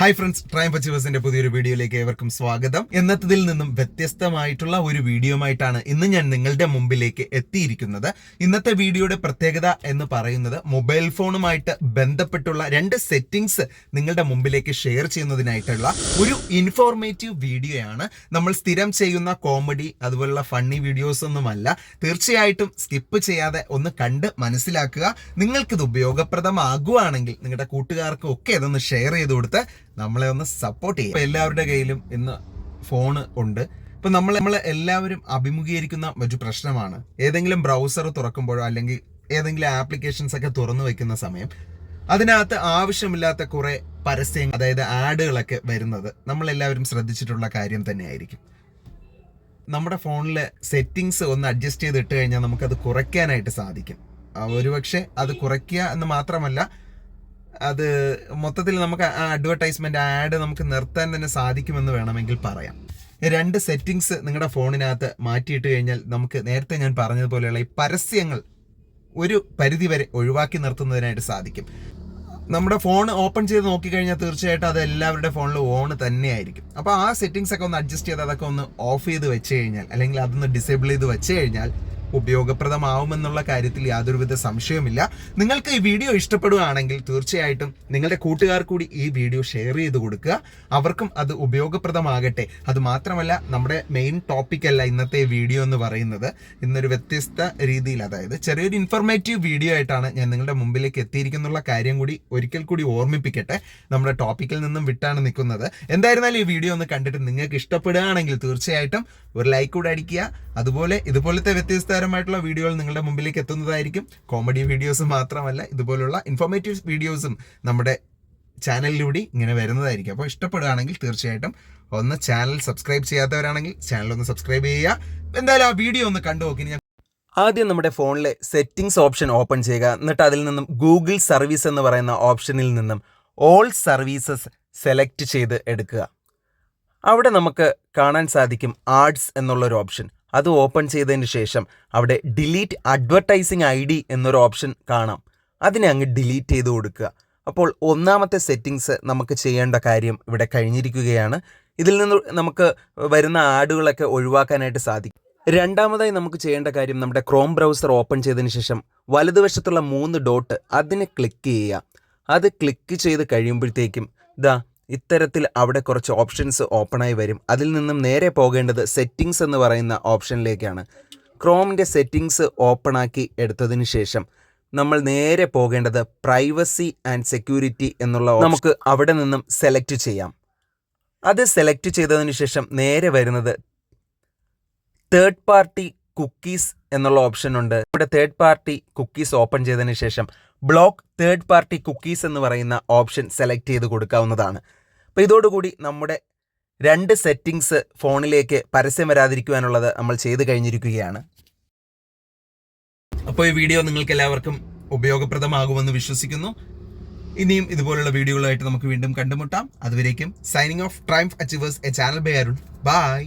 Hi friends ട്രൈം പച്ചിവസിന്റെ പുതിയൊരു വീഡിയോയിലേക്ക് ഏവർക്കും സ്വാഗതം. എന്നതിൽ നിന്നും വ്യത്യസ്തമായിട്ടുള്ള ഒരു വീഡിയോയുമായിട്ടാണ് ഇന്ന് ഞാൻ നിങ്ങളുടെ മുമ്പിലേക്ക് എത്തിയിരിക്കുന്നത്. ഇന്നത്തെ വീഡിയോയുടെ പ്രത്യേകത എന്ന് പറയുന്നത് മൊബൈൽ ഫോണുമായിട്ട് ബന്ധപ്പെട്ടുള്ള രണ്ട് സെറ്റിംഗ്സ് നിങ്ങളുടെ മുമ്പിലേക്ക് ഷെയർ ചെയ്യുന്നതിനായിട്ടുള്ള ഒരു ഇൻഫോർമേറ്റീവ് വീഡിയോയാണ്. നമ്മൾ സ്ഥിരം ചെയ്യുന്ന കോമഡി അതുപോലുള്ള ഫണ്ണി വീഡിയോസ് ഒന്നുമല്ല. തീർച്ചയായിട്ടും സ്കിപ്പ് ചെയ്യാതെ ഒന്ന് കണ്ട് മനസ്സിലാക്കുക. നിങ്ങൾക്കിത് ഉപയോഗപ്രദമാകുവാണെങ്കിൽ നിങ്ങളുടെ കൂട്ടുകാർക്കും ഒക്കെ ഇതൊന്ന് ഷെയർ ചെയ്ത് കൊടുത്ത് നമ്മളെ ഒന്ന് സപ്പോർട്ട് ചെയ്യാം. എല്ലാവരുടെ കയ്യിലും ഇന്ന് ഫോണ് ഉണ്ട്. ഇപ്പൊ നമ്മൾ നമ്മൾ എല്ലാവരും അഭിമുഖീകരിക്കുന്ന ഒരു പ്രശ്നമാണ്. ഏതെങ്കിലും ബ്രൗസർ തുറക്കുമ്പോഴോ അല്ലെങ്കിൽ ഏതെങ്കിലും ആപ്ലിക്കേഷൻസ് ഒക്കെ തുറന്നു വെക്കുന്ന സമയം അതിനകത്ത് ആവശ്യമില്ലാത്ത കുറെ പരസ്യങ്ങൾ അതായത് ആഡുകളൊക്കെ വരുന്നത് നമ്മൾ എല്ലാവരും ശ്രദ്ധിച്ചിട്ടുള്ള കാര്യം തന്നെയായിരിക്കും. നമ്മുടെ ഫോണിലെ സെറ്റിങ്സ് ഒന്ന് അഡ്ജസ്റ്റ് ചെയ്ത് ഇട്ട് കഴിഞ്ഞാൽ നമുക്കത് കുറയ്ക്കാനായിട്ട് സാധിക്കും. ഒരുപക്ഷെ അത് കുറയ്ക്കുക എന്ന് മാത്രമല്ല അത് മൊത്തത്തിൽ നമുക്ക് ആ അഡ്വർടൈസ്മെന്റ് ആഡ് നമുക്ക് നിർത്താൻ തന്നെ സാധിക്കുമെന്ന് വേണമെങ്കിൽ പറയാം. രണ്ട് സെറ്റിങ്സ് നിങ്ങളുടെ ഫോണിനകത്ത് മാറ്റിയിട്ട് കഴിഞ്ഞാൽ നമുക്ക് നേരത്തെ ഞാൻ പറഞ്ഞതുപോലെയുള്ള ഈ പരസ്യങ്ങൾ ഒരു പരിധി വരെ ഒഴിവാക്കി നിർത്തുന്നതിനായിട്ട് സാധിക്കും. നമ്മുടെ ഫോൺ ഓപ്പൺ ചെയ്ത് നോക്കിക്കഴിഞ്ഞാൽ തീർച്ചയായിട്ടും അത് എല്ലാവരുടെ ഫോണിൽ ഓൺ തന്നെയായിരിക്കും. അപ്പോൾ ആ സെറ്റിങ്സ് ഒക്കെ ഒന്ന് അഡ്ജസ്റ്റ് ചെയ്ത് അതൊക്കെ ഒന്ന് ഓഫ് ചെയ്ത് വെച്ച് കഴിഞ്ഞാൽ അല്ലെങ്കിൽ അതൊന്ന് ഡിസേബിൾ ചെയ്ത് വെച്ച് കഴിഞ്ഞാൽ ഉപയോഗപ്രദമാവുമെന്നുള്ള കാര്യത്തിൽ യാതൊരുവിധ സംശയവുമില്ല. നിങ്ങൾക്ക് ഈ വീഡിയോ ഇഷ്ടപ്പെടുകയാണെങ്കിൽ തീർച്ചയായിട്ടും നിങ്ങളുടെ കൂട്ടുകാർ കൂടി ഈ വീഡിയോ ഷെയർ ചെയ്ത് കൊടുക്കുക. അവർക്കും അത് ഉപയോഗപ്രദമാകട്ടെ. അത് മാത്രമല്ല നമ്മുടെ മെയിൻ ടോപ്പിക് അല്ല ഇന്നത്തെ വീഡിയോ എന്ന് പറയുന്നത്. ഇന്നൊരു വ്യത്യസ്ത രീതിയിൽ അതായത് ചെറിയൊരു ഇൻഫർമേറ്റീവ് വീഡിയോ ആയിട്ടാണ് ഞാൻ നിങ്ങളുടെ മുമ്പിലേക്ക് എത്തിയിരിക്കുന്നുള്ള കാര്യം കൂടി ഒരിക്കൽ കൂടി ഓർമ്മിപ്പിക്കട്ടെ. നമ്മുടെ ടോപ്പിക്കിൽ നിന്നും വിട്ടാണ് നിൽക്കുന്നത്. എന്തായിരുന്നാലും ഈ വീഡിയോ ഒന്ന് കണ്ടിട്ട് നിങ്ങൾക്ക് ഇഷ്ടപ്പെടുകയാണെങ്കിൽ തീർച്ചയായിട്ടും ഒരു ലൈക്ക് കൂടെ അടിക്കുക. അതുപോലെ ഇതുപോലത്തെ വ്യത്യസ്തകരമായിട്ടുള്ള വീഡിയോകൾ നിങ്ങളുടെ മുമ്പിലേക്ക് എത്തുന്നതായിരിക്കും. കോമഡി വീഡിയോസ് മാത്രമല്ല ഇതുപോലുള്ള ഇൻഫോർമേറ്റീവ് വീഡിയോസും നമ്മുടെ ചാനലിലൂടെ ഇങ്ങനെ വരുന്നതായിരിക്കും. അപ്പോൾ ഇഷ്ടപ്പെടുകയാണെങ്കിൽ തീർച്ചയായിട്ടും ഒന്ന് ചാനൽ സബ്സ്ക്രൈബ് ചെയ്യാത്തവരാണെങ്കിൽ ചാനൽ ഒന്ന് സബ്സ്ക്രൈബ് ചെയ്യുക. എന്തായാലും ആ വീഡിയോ ഒന്ന് കണ്ടു നോക്കി. ഞാൻ ആദ്യം നമ്മുടെ ഫോണിലെ സെറ്റിംഗ്സ് ഓപ്ഷൻ ഓപ്പൺ ചെയ്യുക. എന്നിട്ട് അതിൽ നിന്നും ഗൂഗിൾ സർവീസ് എന്ന് പറയുന്ന ഓപ്ഷനിൽ നിന്നും ഓൾ സർവീസസ് സെലക്ട് ചെയ്ത് എടുക്കുക. അവിടെ നമുക്ക് കാണാൻ സാധിക്കും ആർട്സ് എന്നുള്ളൊരു ഓപ്ഷൻ അത് ഓപ്പൺ ചെയ്തതിന് ശേഷം അവിടെ ഡിലീറ്റ് അഡ്വർടൈസിങ് ഐ ഡി എന്നൊരു ഓപ്ഷൻ കാണാം. അതിനെ അങ്ങ് ഡിലീറ്റ് ചെയ്ത് കൊടുക്കുക. അപ്പോൾ ഒന്നാമത്തെ സെറ്റിങ്സ് നമുക്ക് ചെയ്യേണ്ട കാര്യം ഇവിടെ കഴിഞ്ഞിരിക്കുകയാണ്. ഇതിൽ നിന്ന് നമുക്ക് വരുന്ന ആഡുകളൊക്കെ ഒഴിവാക്കാനായിട്ട് സാധിക്കും. രണ്ടാമതായി നമുക്ക് ചെയ്യേണ്ട കാര്യം നമ്മുടെ ക്രോം ബ്രൗസർ ഓപ്പൺ ചെയ്തതിന് ശേഷം വലതുവശത്തുള്ള മൂന്ന് ഡോട്ട് അതിനെ ക്ലിക്ക് ചെയ്യുക. അത് ക്ലിക്ക് ചെയ്ത് കഴിയുമ്പോഴത്തേക്കും ഇതാ ഇത്തരത്തിൽ അവിടെ കുറച്ച് ഓപ്ഷൻസ് ഓപ്പണായി വരും. അതിൽ നിന്നും നേരെ പോകേണ്ടത് സെറ്റിങ്സ് എന്ന് പറയുന്ന ഓപ്ഷനിലേക്കാണ് ക്രോമിന്റെ സെറ്റിങ്സ് ഓപ്പണാക്കി എടുത്തതിന് ശേഷം നമ്മൾ നേരെ പോകേണ്ടത് പ്രൈവസി ആൻഡ് സെക്യൂരിറ്റി എന്നുള്ള നമുക്ക് അവിടെ നിന്നും സെലക്ട് ചെയ്യാം. അത് സെലക്ട് ചെയ്തതിന് ശേഷം നേരെ വരുന്നത് തേർഡ് പാർട്ടി കുക്കീസ് എന്നുള്ള ഓപ്ഷൻ ഉണ്ട്. ഇവിടെ തേർഡ് പാർട്ടി കുക്കീസ് ഓപ്പൺ ചെയ്തതിന് ശേഷം ബ്ലോക്ക് തേർഡ് പാർട്ടി കുക്കീസ് എന്ന് പറയുന്ന ഓപ്ഷൻ സെലക്ട് ചെയ്ത് കൊടുക്കാവുന്നതാണ്. അപ്പോൾ ഇതോടുകൂടി നമ്മുടെ രണ്ട് സെറ്റിങ്സ് ഫോണിലേക്ക് പരസ്യം വരാതിരിക്കുവാനുള്ളത് നമ്മൾ ചെയ്ത് കഴിഞ്ഞിരിക്കുകയാണ്. അപ്പോൾ ഈ വീഡിയോ നിങ്ങൾക്ക് എല്ലാവർക്കും ഉപയോഗപ്രദമാകുമെന്ന് വിശ്വസിക്കുന്നു. ഇനിയും ഇതുപോലുള്ള വീഡിയോകളായിട്ട് നമുക്ക് വീണ്ടും കണ്ടുമുട്ടാം. അതുവരേക്കും signing off Triumph Achievers a channel by Arun. Bye